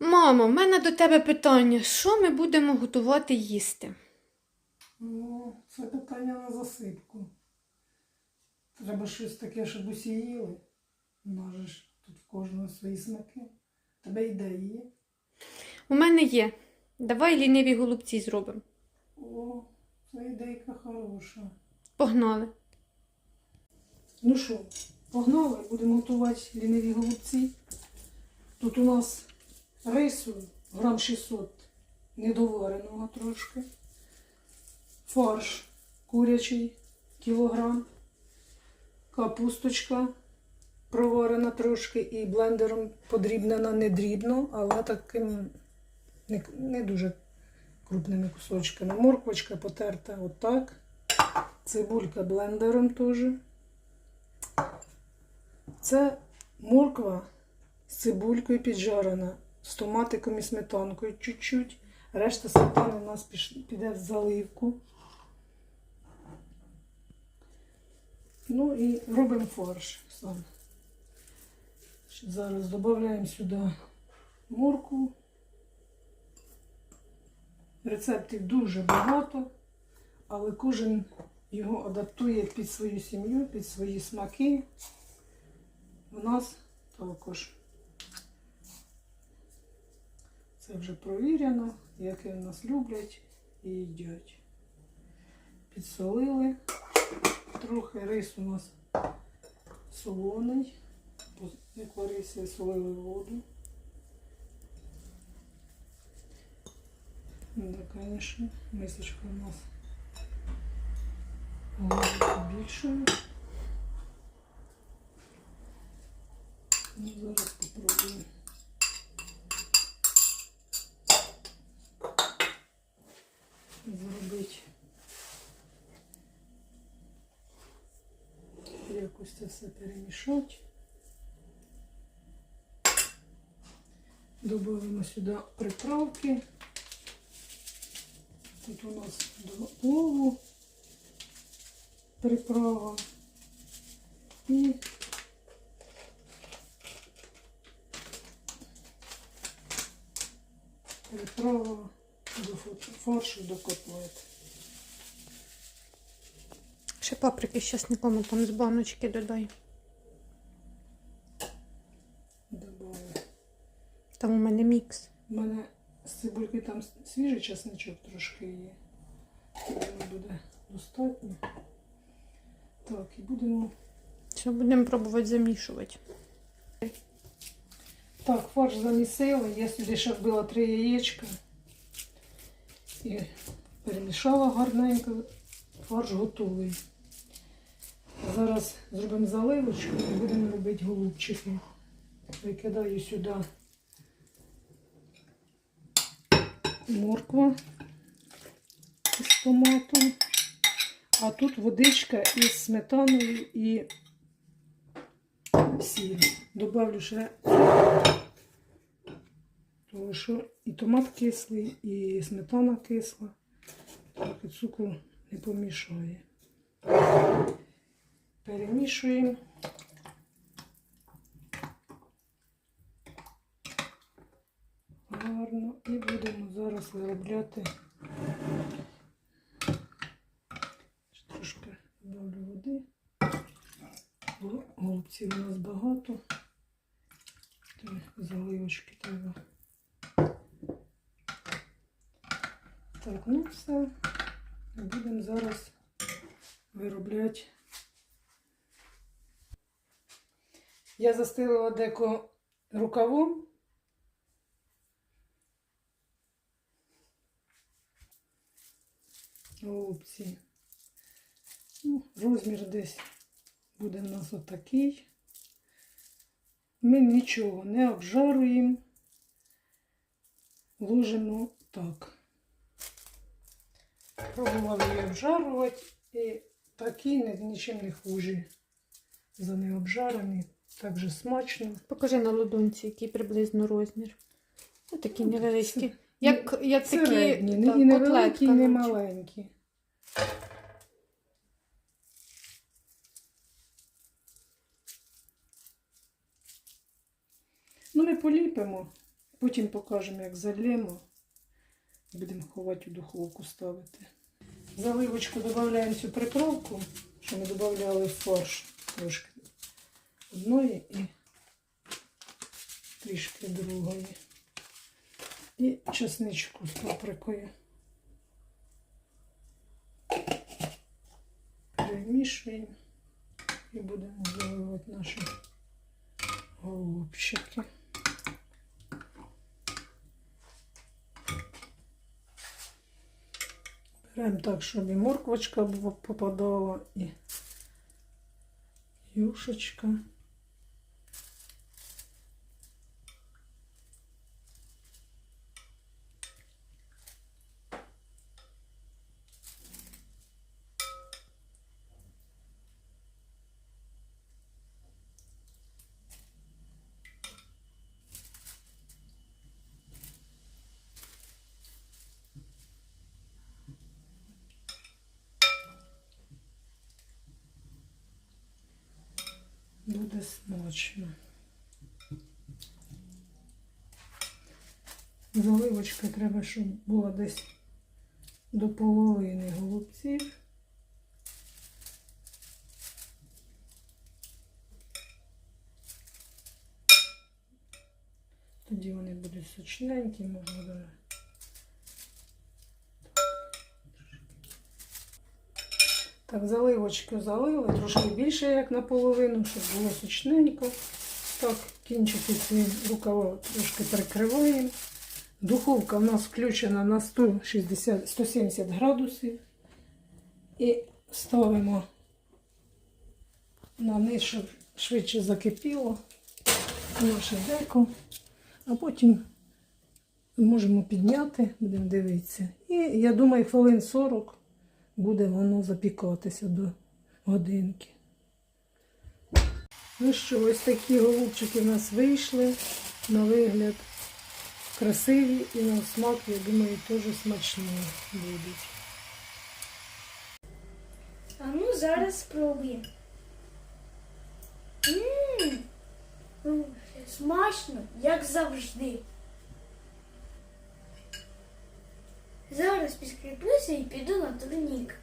Мамо, в мене до тебе питання. Що ми будемо готувати їсти? Ну, це питання на засипку. Треба щось таке, щоб усі їли. Можеш тут в кожного свої смаки. Тебе ідеї є? У мене є. Давай ліниві голубці зробимо. О, це ідейка хороша. Погнали. Ну що, погнали, будемо готувати ліниві голубці. Тут у нас рису грам 600 недовареного трошки. Фарш курячий кілограм. Капусточка проварена трошки і блендером подрібнена не дрібно, але таким не, не дуже крупними кусочками. Морквочка потерта отак. Цибулька блендером теж. Це морква з цибулькою піджарена, з томатиком і сметанкою чуть-чуть. Решта сметани у нас піде в заливку. Ну і робимо фарш сам. Зараз додаємо сюди моркву. Рецептів дуже багато, але кожен його адаптує під свою сім'ю, під свої смаки. У нас також це вже провірено, яке в нас люблять і їдять. Підсолили. Трохи рис у нас солоний. Як варився, солили воду. Ну, Да, звісно, мисочка у нас більшою. Ну, зараз попробую. Якось це все перемішати. Добавимо сюди приправки. Тут у нас до плову приправа і приправа до фаршу до котлет. Ще паприки з часником там з баночки додай. Добавлю. Там у мене мікс. У мене з цибулькою там свіжий часничок трошки є. Думаю, буде достатньо. Так, і будемо. Що будемо пробувати замішувати. Так, фарш замісила. Я сюди ще вбила три яєчка. І перемішала гарненько. Фарш готовий. Зараз зробимо заливочку і будемо робити голубчики. Викидаю сюди морква з томатом. А тут водичка із сметаною і сіль. Добавлю ще, тому що і томат кислий, і сметана кисла. Трохи цукру не помішає. Перемішуємо. Гарно. І будемо зараз виробляти. Трошки добавлю води. Бо голубців у нас багато. То заливочки треба. Так, ну все. Будемо зараз виробляти. Я застелила деко рукавом. Голубці. Ну, розмір десь буде в нас отакий. Ми нічого не обжаруємо, ложимо так. Пробували її обжарувати і такі нічим не хужі за необжарені. Так же смачно. Покажи на ладонці, який приблизно розмір. Ось такі Ну, невеличкі. це- Як, як такі Середні, так, і не котлетка, і не наче. маленькі. Ну, ми поліпимо Потім покажемо, як зальємо. Будемо ховати у духовку ставити. Заливочку додаємо цю приправку, що ми додавали в фарш трошки одної і трішки другої. І чесничку з паприкою. Перемішуємо і будемо заливати наші голубчики. Беремо так, щоб і морквочка попадала, і юшечка. Буде смачно. Заливочка треба, щоб була десь до половини голубців. Тоді вони будуть сочненькі, можна Так, заливочку залили, трошки більше, як наполовину, щоб було сочненько. Так, кінчики ці рукава трошки прикриваємо. Духовка у нас включена на 160, 170 градусів. І ставимо на низ, щоб швидше закипіло наше деко. А потім можемо підняти, будемо дивитися. І я думаю, хвилин 40 буде воно запікатися до годинки. Ну що, ось такі голубчики в нас вийшли на вигляд красиві і на смак, я думаю, теж смачні будуть. А ну зараз спробуємо. Ммм, ну, смачно, як завжди. Зараз підкріплюся і піду на турнік.